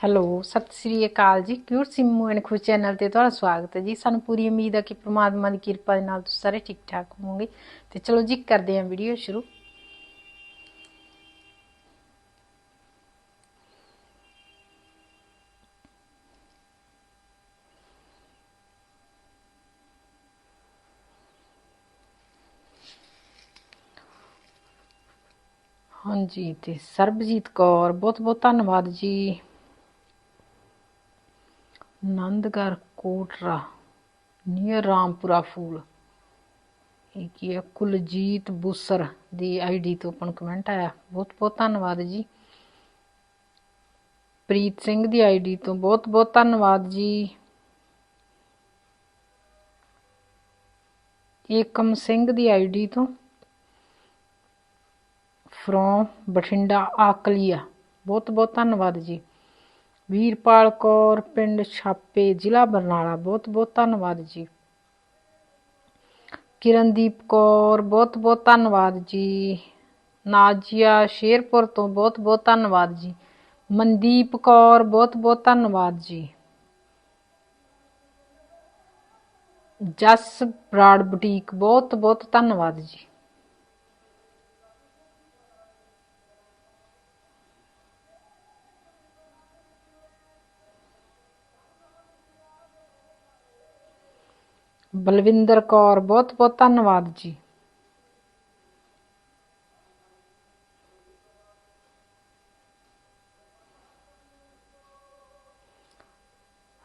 Hello, Sat Sri ਅਕਾਲ ਜੀ। Cute Simmu and Khush channel ਤੇ ਤੁਹਾਡਾ ਸਵਾਗਤ ਹੈ ਜੀ। ਸਾਨੂੰ ਪੂਰੀ ਉਮੀਦ ਹੈ ਕਿ ਪ੍ਰਮਾਤਮਾ ਦੀ ਕਿਰਪਾ ਦੇ ਨਾਲ ਤੁਸੀਂ ਸਾਰੇ ਠੀਕ ਠਾਕ ਹੋਵੋਗੇ। ਤੇ ਚਲੋ ਜੀ, ਕਰਦੇ ਹਾਂ ਵੀਡੀਓ ਸ਼ੁਰੂ। ਹਾਂਜੀ, ਤੇ ਸਰਬਜੀਤ ਕੌਰ ਬਹੁਤ ਬਹੁਤ ਧੰਨਵਾਦ ਜੀ। ਨੰਦਗੜ ਕੋਟਰਾ ਨੀਅਰ ਰਾਮਪੁਰਾ ਫੂਲ। ਇਹ ਕੀ ਹੈ? ਕੁਲਜੀਤ ਬੁਸਰ ਦੀ ਆਈਡੀ ਤੋਂ ਆਪਾਂ ਨੂੰ ਕਮੈਂਟ ਆਇਆ। ਬਹੁਤ ਬਹੁਤ ਧੰਨਵਾਦ ਜੀ। ਪ੍ਰੀਤ ਸਿੰਘ ਦੀ ਆਈਡੀ ਤੋਂ ਬਹੁਤ ਬਹੁਤ ਧੰਨਵਾਦ ਜੀ। ਏਕਮ ਸਿੰਘ ਦੀ ਆਈਡੀ ਤੋਂ ਫਰੋਮ ਬਠਿੰਡਾ, ਆਕਲੀਆ। ਬਹੁਤ ਬਹੁਤ ਧੰਨਵਾਦ ਜੀ। ਵੀਰਪਾਲ ਕੌਰ, ਪਿੰਡ ਛਾਪੇ, ਜ਼ਿਲ੍ਹਾ ਬਰਨਾਲਾ। ਬਹੁਤ ਬਹੁਤ ਧੰਨਵਾਦ ਜੀ। ਕਿਰਨਦੀਪ ਕੌਰ, ਬਹੁਤ ਬਹੁਤ ਧੰਨਵਾਦ ਜੀ। ਨਾਜੀਆ ਸ਼ੇਰਪੁਰ ਤੋਂ ਬਹੁਤ ਬਹੁਤ ਧੰਨਵਾਦ ਜੀ। ਮਨਦੀਪ ਕੌਰ, ਬਹੁਤ ਬਹੁਤ ਧੰਨਵਾਦ ਜੀ। ਜਸ ਬਰਾੜ ਬੁਟੀਕ, ਬਹੁਤ ਬਹੁਤ ਧੰਨਵਾਦ ਜੀ। ਬਲਵਿੰਦਰ ਕੌਰ, ਬਹੁਤ ਬਹੁਤ ਧੰਨਵਾਦ ਜੀ।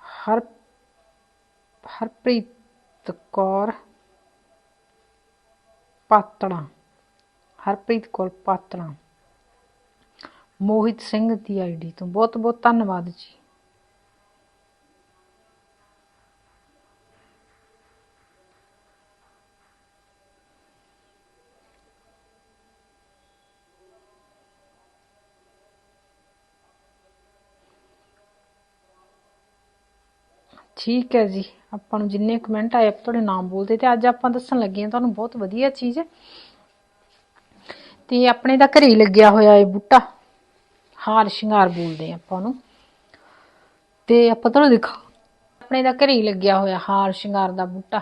ਹਰ, ਹਰਪ੍ਰੀਤ ਕੌਰ ਪਾਤੜਾ ਹਰਪ੍ਰੀਤ ਕੌਰ ਪਾਤੜਾ ਮੋਹਿਤ ਸਿੰਘ ਦੀ ਆਈਡੀ ਤੋਂ ਬਹੁਤ ਬਹੁਤ ਧੰਨਵਾਦ ਜੀ। ਠੀਕ ਹੈ ਜੀ। ਆਪਾਂ ਨੂੰ ਜਿੰਨੇ ਕਮੈਂਟ ਆਏ, ਆਪਾਂ ਤੁਹਾਡੇ ਨਾਮ ਬੋਲਦੇ ਤੇ ਅੱਜ ਆਪਾਂ ਦੱਸਣ ਲੱਗੇ ਹਾਂ ਤੁਹਾਨੂੰ ਬਹੁਤ ਵਧੀਆ ਚੀਜ਼। ਤੇ ਆਪਣੇ ਦਾ ਘਰੇ ਲੱਗਿਆ ਹੋਇਆ ਇਹ ਬੂਟਾ। ਹਾਰ ਸ਼ਿੰਗਾਰ ਬੋਲਦੇ ਆ ਆਪਾਂ ਨੂੰ ਤੇ ਆਪਾਂ ਤੁਹਾਨੂੰ ਦਿਖਾ ਆਪਣੇ ਦਾ ਘਰੇ ਹੀ ਲੱਗਿਆ ਹੋਇਆ ਹਾਰ ਸ਼ਿੰਗਾਰ ਦਾ ਬੂਟਾ।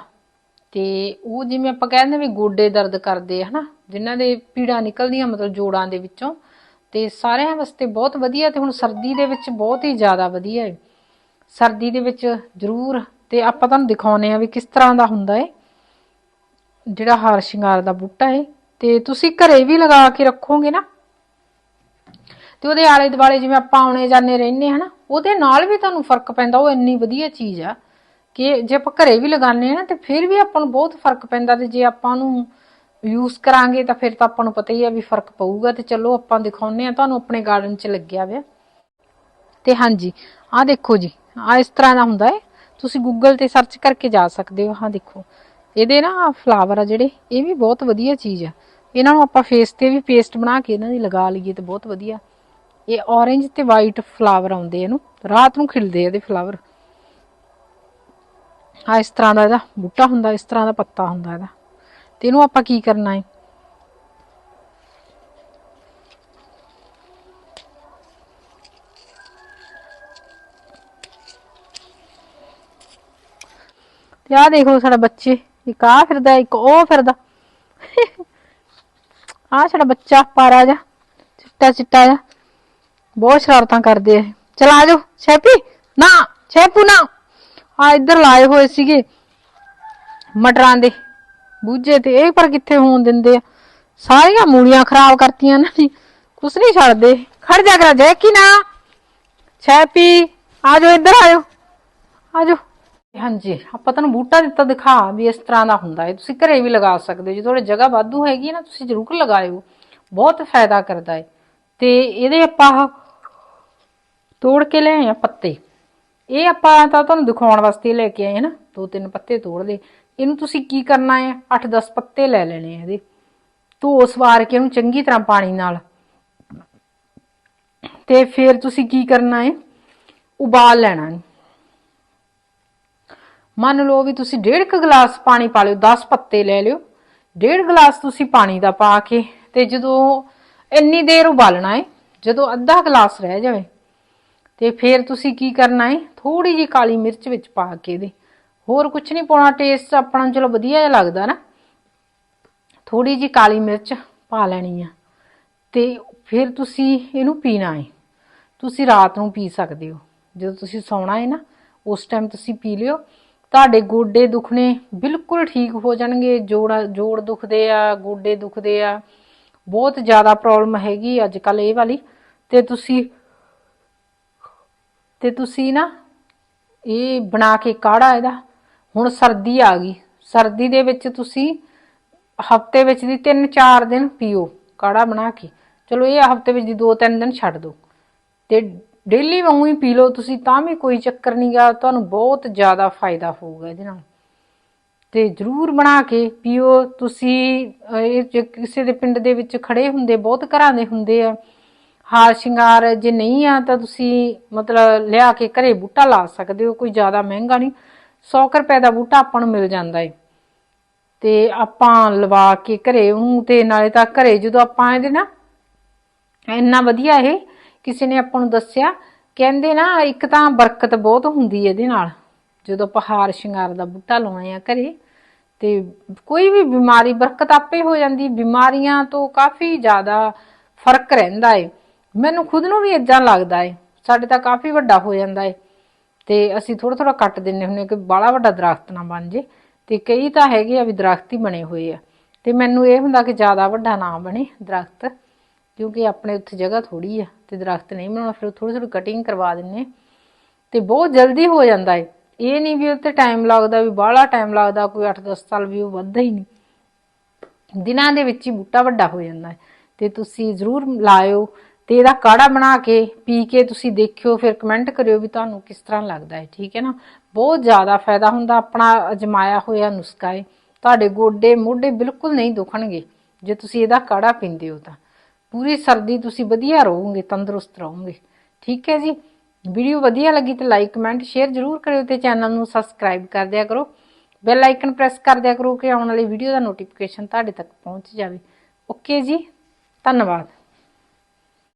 ਤੇ ਉਹ ਜਿਵੇਂ ਆਪਾਂ ਕਹਿੰਦੇ ਵੀ ਗੋਡੇ ਦਰਦ ਕਰਦੇ ਹਨਾ? ਜਿਨ੍ਹਾਂ ਦੇ ਪੀੜਾ ਨਿਕਲਦੀਆਂ ਮਤਲਬ ਜੋੜਾਂ ਦੇ ਵਿੱਚੋਂ। ਤੇ ਸਾਰਿਆਂ ਵਾਸਤੇ ਬਹੁਤ ਵਧੀਆ ਤੇ ਹੁਣ ਸਰਦੀ ਦੇ ਵਿੱਚ ਬਹੁਤ ਹੀ ਜ਼ਿਆਦਾ ਵਧੀਆ ਹੈ। ਸਰਦੀ ਦੇ ਵਿੱਚ ਜ਼ਰੂਰ, ਤੇ ਆਪਾਂ ਤੁਹਾਨੂੰ ਦਿਖਾਉਨੇ ਆ ਵੀ ਕਿਸ ਤਰ੍ਹਾਂ ਦਾ ਹੁੰਦਾ ਏ। ਜਿਹੜਾ ਹਾਰ ਸ਼ਿੰਗਾਰ ਦਾ ਬੂਟਾ ਏ, ਤੇ ਤੁਸੀਂ ਘਰੇ ਵੀ ਲਗਾ ਕੇ ਰੱਖੋਗੇ ਨਾ। ਤੇ ਉਹਦੇ ਆਲੇ ਦੁਆਲੇ ਜਿਵੇਂ ਆਪਾਂ ਆਉਣੇ ਜਾਂਦੇ ਰਹਿੰਦੇ ਹਨਾ ਉਹਦੇ ਨਾਲ ਵੀ ਤੁਹਾਨੂੰ ਫ਼ਰਕ ਪੈਂਦਾ, ਉਹ ਇੰਨੀ ਵਧੀਆ ਚੀਜ਼ ਆ ਕਿ ਜੇ ਆਪਾਂ ਘਰੇ ਵੀ ਲਗਾਉਂਦੇ ਆ ਨਾ, ਤੇ ਫਿਰ ਵੀ ਆਪਾਂ ਨੂੰ ਬਹੁਤ ਫ਼ਰਕ ਪੈਂਦਾ ਤੇ ਜੇ ਆਪਾਂ ਨੂੰ ਯੂਜ਼ ਕਰਾਂਗੇ ਤਾਂ ਫਿਰ ਤਾਂ ਆਪਾਂ ਨੂੰ ਪਤਾ ਹੀ ਆ ਵੀ ਫ਼ਰਕ ਪਊਗਾ। ਤੇ ਚਲੋ ਆਪਾਂ ਦਿਖਾਉਨੇ ਆ ਤੁਹਾਨੂੰ ਆਪਣੇ ਗਾਰਡਨ 'ਚ ਲੱਗਿਆ ਹੋਇਆ। ਤੇ ਹਾਂਜੀ, ਆਹ ਦੇਖੋ ਜੀ ਆ ਇਸ ਤਰ੍ਹਾਂ ਦਾ ਹੁੰਦਾ ਹੈ। ਤੁਸੀਂ ਗੂਗਲ ਤੇ ਸਰਚ ਕਰਕੇ ਜਾ ਸਕਦੇ ਹੋ। ਹਾਂ, ਦੇਖੋ। ਇਹਦੇ ਨਾ ਫਲਾਵਰ ਆ ਜਿਹੜੇ, ਇਹ ਵੀ ਬਹੁਤ ਵਧੀਆ ਚੀਜ਼ ਆ। ਇਹਨਾਂ ਨੂੰ ਆਪਾਂ ਫੇਸ ਤੇ ਵੀ ਪੇਸਟ ਬਣਾ ਕੇ ਇਹਨਾਂ ਦੀ ਲਗਾ ਲਈਏ ਤੇ ਬਹੁਤ ਵਧੀਆ। ਇਹ orange ਤੇ ਵਾਈਟ ਫਲਾਵਰ ਆਉਂਦੇ ਇਹਨੂੰ। ਰਾਤ ਨੂੰ ਖਿਲਦੇ ਇਹਦੇ ਫਲਾਵਰ ਆ ਇਸ ਤਰ੍ਹਾਂ ਦਾ ਇਹਦਾ ਬੂਟਾ ਹੁੰਦਾ, ਇਸ ਤਰ੍ਹਾਂ ਦਾ ਪੱਤਾ ਹੁੰਦਾ ਇਹਦਾ। ਤੇ ਇਹਨੂੰ ਆਪਾਂ ਕੀ ਕਰਨਾ ਹੈ? ਤੇ ਆਹ ਦੇਖੋ ਸਾਡਾ ਬੱਚੇ, ਇੱਕ ਆ ਫਿਰਦਾ, ਇੱਕ ਉਹ ਫਿਰਦਾ। ਆ ਸਾਡਾ ਬੱਚਾ ਪਾਰਾ ਜਾ ਚਿੱਟਾ ਚਿੱਟਾ ਜਾ ਬਹੁਤ ਸ਼ਰਾਰਤਾਂ ਕਰਦੇ ਆ ਚਲ ਆ ਜਾਓ ਸ਼ੈਪੀ ਨਾ, ਛੇਪੂ ਨਾ। ਆ ਇੱਧਰ ਲਾਏ ਹੋਏ ਸੀਗੇ ਮਟਰਾਂ ਦੇ, ਬੂਝੇ ਤੇ। ਇਹ ਪਰ ਕਿੱਥੇ ਹੋਣ ਦਿੰਦੇ ਆ? ਸਾਰੀਆਂ ਮੂਲੀਆਂ ਖਰਾਬ ਕਰਤੀਆਂ ਇਹਨਾਂ ਨੇ। ਕੁਛ ਨਹੀਂ ਛੱਡਦੇ। ਖੜ ਜਾ ਕਰ, ਜੈ ਨਾ। ਸ਼ੈਪੀ ਆ ਜਾਓ, ਇੱਧਰ ਆਇਓ ਆ ਜਾਓ। ਹਾਂਜੀ, ਆਪਾਂ ਤੁਹਾਨੂੰ ਬੂਟਾ ਦਿੱਤਾ ਦਿਖਾ ਵੀ ਇਸ ਤਰ੍ਹਾਂ ਦਾ ਹੁੰਦਾ ਹੈ। ਤੁਸੀਂ ਘਰੇ ਵੀ ਲਗਾ ਸਕਦੇ ਹੋ। ਜੇ ਤੁਹਾਡੇ ਜਗ੍ਹਾ ਵਾਧੂ ਹੈਗੀ ਹੈ ਨਾ, ਤੁਸੀਂ ਜ਼ਰੂਰ ਲਗਾਇਓ। ਬਹੁਤ ਫਾਇਦਾ ਕਰਦਾ ਹੈ। ਤੇ ਇਹਦੇ ਆਪਾਂ ਤੋੜ ਕੇ ਲੈ ਆਏ ਆ ਪੱਤੇ। ਇਹ ਆਪਾਂ ਤਾਂ ਤੁਹਾਨੂੰ ਦਿਖਾਉਣ ਵਾਸਤੇ ਲੈ ਕੇ ਆਏ ਹਾਂ ਨਾ। ਦੋ ਤਿੰਨ ਪੱਤੇ ਤੋੜ ਲਏ। ਇਹਨੂੰ ਤੁਸੀਂ ਕੀ ਕਰਨਾ ਹੈ? 8-10 ਪੱਤੇ ਲੈ ਲੈਣੇ ਆ ਇਹਦੇ। ਧੋ ਸਵਾਰ ਕੇ ਇਹਨੂੰ ਚੰਗੀ ਤਰ੍ਹਾਂ ਪਾਣੀ ਨਾਲ। ਤੇ ਫਿਰ ਤੁਸੀਂ ਕੀ ਕਰਨਾ ਹੈ? ਉਬਾਲ ਲੈਣਾ ਹੈ। ਮੰਨ ਲਓ ਵੀ ਤੁਸੀਂ ਡੇਢ ਕੁ ਗਲਾਸ ਪਾਣੀ ਪਾ ਲਿਓ 10 ਪੱਤੇ ਲੈ ਲਿਓ। ਡੇਢ ਗਲਾਸ ਤੁਸੀਂ ਪਾਣੀ ਦਾ ਪਾ ਕੇ ਤੇ ਜਦੋਂ ਇੰਨੀ ਦੇਰ ਉਬਾਲਣਾ ਹੈ ਜਦੋਂ ਅੱਧਾ ਗਲਾਸ ਰਹਿ ਜਾਵੇ, ਤੇ ਫਿਰ ਤੁਸੀਂ ਕੀ ਕਰਨਾ ਹੈ ਥੋੜੀ ਜੀ ਕਾਲੀ ਮਿਰਚ ਵਿੱਚ ਪਾ ਕੇ ਇਹਦੇ ਹੋਰ ਕੁਝ ਨਹੀਂ ਪਾਉਣਾ ਟੇਸਟ ਆਪਣਾ ਚਲੋ ਵਧੀਆ ਜਿਹਾ ਲੱਗਦਾ ਨਾ। ਥੋੜੀ ਜੀ ਕਾਲੀ ਮਿਰਚ ਪਾ ਲੈਣੀ ਆ ਤੇ ਫਿਰ ਤੁਸੀਂ ਇਹਨੂੰ ਪੀਣਾ ਹੈ ਤੁਸੀਂ ਰਾਤ ਨੂੰ ਪੀ ਸਕਦੇ ਹੋ। ਜਦੋਂ ਤੁਸੀਂ ਸੌਣਾ ਹੈ ਨਾ, ਉਸ ਟਾਈਮ ਤੁਸੀਂ ਪੀ ਲਿਓ। ਤੁਹਾਡੇ ਗੋਡੇ ਦੁਖਣੇ ਬਿਲਕੁਲ ਠੀਕ ਹੋ ਜਾਣਗੇ, ਜੋੜ ਜੋੜ ਦੁਖਦੇ ਆ, ਗੋਡੇ ਦੁਖਦੇ ਆ। ਬਹੁਤ ਜ਼ਿਆਦਾ ਪ੍ਰੋਬਲਮ ਹੈਗੀ ਅੱਜ ਕੱਲ ਇਹ ਵਾਲੀ। ਤੇ ਤੁਸੀਂ ਤੇ ਤੁਸੀਂ ਨਾ ਇਹ ਬਣਾ ਕੇ ਕਾੜਾ ਇਹਦਾ। ਹੁਣ ਸਰਦੀ ਆ ਗਈ। ਸਰਦੀ ਦੇ ਵਿੱਚ ਤੁਸੀਂ ਹਫ਼ਤੇ ਵਿੱਚ ਦੀ 3-4 ਦਿਨ ਪੀਓ ਕਾੜਾ ਬਣਾ ਕੇ। ਚਲੋ ਇਹ ਹਫ਼ਤੇ ਵਿੱਚ ਦੀ 2-3 ਦਿਨ ਛੱਡ ਦਿਓ। ਤੇ ਡੇਲੀ ਵਾਂਗੂ ਹੀ ਪੀ ਲਓ, ਤੁਸੀਂ ਤਾਂ ਵੀ ਕੋਈ ਚੱਕਰ ਨਹੀਂ ਗਾ, ਤੁਹਾਨੂੰ ਬਹੁਤ ਜ਼ਿਆਦਾ ਫਾਇਦਾ ਹੋਊਗਾ ਇਹਦੇ ਨਾਲ। ਤੇ ਜਰੂਰ ਬਣਾ ਕੇ ਪੀਓ। ਤੁਸੀਂ ਇਹ ਜੇ ਕਿਸੇ ਦੇ ਪਿੰਡ ਦੇ ਵਿੱਚ ਖੜੇ ਹੁੰਦੇ, ਬਹੁਤ ਘਰਾਂ ਦੇ ਹੁੰਦੇ ਆ ਹਾਰ ਸ਼ਿੰਗਾਰ ਜੇ ਨਹੀਂ ਆ, ਤਾਂ ਤੁਸੀਂ ਮਤਲਬ ਲਿਆ ਕੇ ਘਰੇ ਬੂਟਾ ਲਾ ਸਕਦੇ ਹੋ, ਕੋਈ ਜ਼ਿਆਦਾ ਮਹਿੰਗਾ ਨਹੀਂ 100 ਰੁਪਏ ਦਾ ਬੂਟਾ ਆਪਾਂ ਨੂੰ ਮਿਲ ਜਾਂਦਾ ਏ। ਤੇ ਆਪਾਂ ਲਵਾ ਕੇ ਘਰੇ ਉਹਨੂੰ, ਤੇ ਨਾਲੇ ਤਾਂ ਘਰੇ ਜਦੋਂ ਆਪਾਂ ਇਹਦੇ ਨਾ, ਇੰਨਾ ਵਧੀਆ ਇਹ ਕਿਸੇ ਨੇ ਆਪਾਂ ਨੂੰ ਦੱਸਿਆ, ਕਹਿੰਦੇ ਨਾ ਇੱਕ ਤਾਂ ਬਰਕਤ ਬਹੁਤ ਹੁੰਦੀ ਹੈ ਇਹਦੇ ਨਾਲ। ਜਦੋਂ ਆਪਾਂ ਹਾਰ ਸ਼ਿੰਗਾਰ ਦਾ ਬੂਟਾ ਲਾਉਣੇ ਆ ਘਰੇ, ਤੇ ਕੋਈ ਵੀ ਬਿਮਾਰੀ, ਬਰਕਤ ਆਪੇ ਹੋ ਜਾਂਦੀ, ਬਿਮਾਰੀਆਂ ਤੋਂ ਕਾਫੀ ਜ਼ਿਆਦਾ ਫ਼ਰਕ ਰਹਿੰਦਾ ਏ। ਮੈਨੂੰ ਖੁਦ ਨੂੰ ਵੀ ਇਦਾਂ ਲੱਗਦਾ ਏ। ਸਾਡੇ ਤਾਂ ਕਾਫੀ ਵੱਡਾ ਹੋ ਜਾਂਦਾ ਏ। ਤੇ ਅਸੀਂ ਥੋੜਾ ਥੋੜਾ ਕੱਟ ਦਿੰਨੇ ਹੁੰਨੇ ਕਿ ਬਾਲਾ ਵੱਡਾ ਦਰਖਤ ਨਾ ਬਣ ਜੇ। ਤੇ ਕਈ ਤਾਂ ਹੈਗੇ ਆ ਵੀ ਦਰਖਤ ਹੀ ਬਣੇ ਹੋਏ ਆ। ਤੇ ਮੈਨੂੰ ਇਹ ਹੁੰਦਾ ਕਿ ਜ਼ਿਆਦਾ ਵੱਡਾ ਨਾ ਬਣੇ ਦਰਖਤ, ਕਿਉਂਕਿ ਆਪਣੇ ਉੱਥੇ ਜਗ੍ਹਾ ਥੋੜੀ ਆ। ਤੇ ਦਰਖਤ ਨਹੀਂ ਬਣਾਉਣਾ, ਫਿਰ ਥੋੜੀ ਥੋੜੀ ਕਟਿੰਗ ਕਰਵਾ ਦਿੰਨੇ ਤੇ ਬਹੁਤ ਜਲਦੀ ਹੋ ਜਾਂਦਾ ਏ। ਇਹ ਨਹੀਂ ਵੀ ਉੱਤੇ ਟਾਈਮ ਲੱਗਦਾ ਵੀ ਬਾਹਲਾ ਟਾਈਮ ਲੱਗਦਾ, ਕੋਈ 8-10 ਸਾਲ ਵੀ ਉਹ ਵੱਧਦਾ ਹੀ ਨਹੀਂ। ਦਿਨਾਂ ਦੇ ਵਿੱਚ ਹੀ ਬੂਟਾ ਵੱਡਾ ਹੋ ਜਾਂਦਾ ਹੈ ਤੇ ਤੁਸੀਂ ਜ਼ਰੂਰ ਲਾਇਓ ਤੇ ਇਹਦਾ ਕਾੜਾ ਬਣਾ ਕੇ, ਪੀ ਕੇ ਤੁਸੀਂ ਦੇਖਿਓ, ਫਿਰ ਕਮੈਂਟ ਕਰਿਓ ਵੀ ਤੁਹਾਨੂੰ ਕਿਸ ਤਰ੍ਹਾਂ ਲੱਗਦਾ ਹੈ ਠੀਕ ਹੈ ਨਾ? ਬਹੁਤ ਜ਼ਿਆਦਾ ਫਾਇਦਾ ਹੁੰਦਾ ਆਪਣਾ ਅਜਮਾਇਆ ਹੋਇਆ ਨੁਸਖਾ ਹੈ ਤੁਹਾਡੇ ਗੋਡੇ ਮੋਢੇ ਬਿਲਕੁਲ ਨਹੀਂ ਦੁਖਣਗੇ। ਜੇ ਤੁਸੀਂ ਇਹਦਾ ਕਾੜਾ ਪੀਂਦੇ ਹੋ ਤਾਂ। ਪੂਰੀ ਸਰਦੀ ਤੁਸੀਂ ਵਧੀਆ ਰਹੋਗੇ, ਤੰਦਰੁਸਤ ਰਹੋਗੇ। ਠੀਕ ਹੈ ਜੀ? ਵੀਡੀਓ ਵਧੀਆ ਲੱਗੀ ਤੇ ਲਾਈਕ ਕਮੈਂਟ ਸ਼ੇਅਰ ਜ਼ਰੂਰ ਕਰਿਓ ਤੇ ਚੈਨਲ ਨੂੰ ਸਬਸਕ੍ਰਾਈਬ ਕਰ ਦਿਆ ਕਰੋ। ਬੈਲ ਆਈਕਨ ਪ੍ਰੈਸ ਕਰ ਦਿਆ ਕਰੋ ਕਿ ਆਉਣ ਵਾਲੀ ਵੀਡੀਓ ਦਾ ਨੋਟੀਫਿਕੇਸ਼ਨ ਤੁਹਾਡੇ ਤੱਕ ਪਹੁੰਚ ਜਾਵੇ। ਓਕੇ ਜੀ? ਧੰਨਵਾਦ।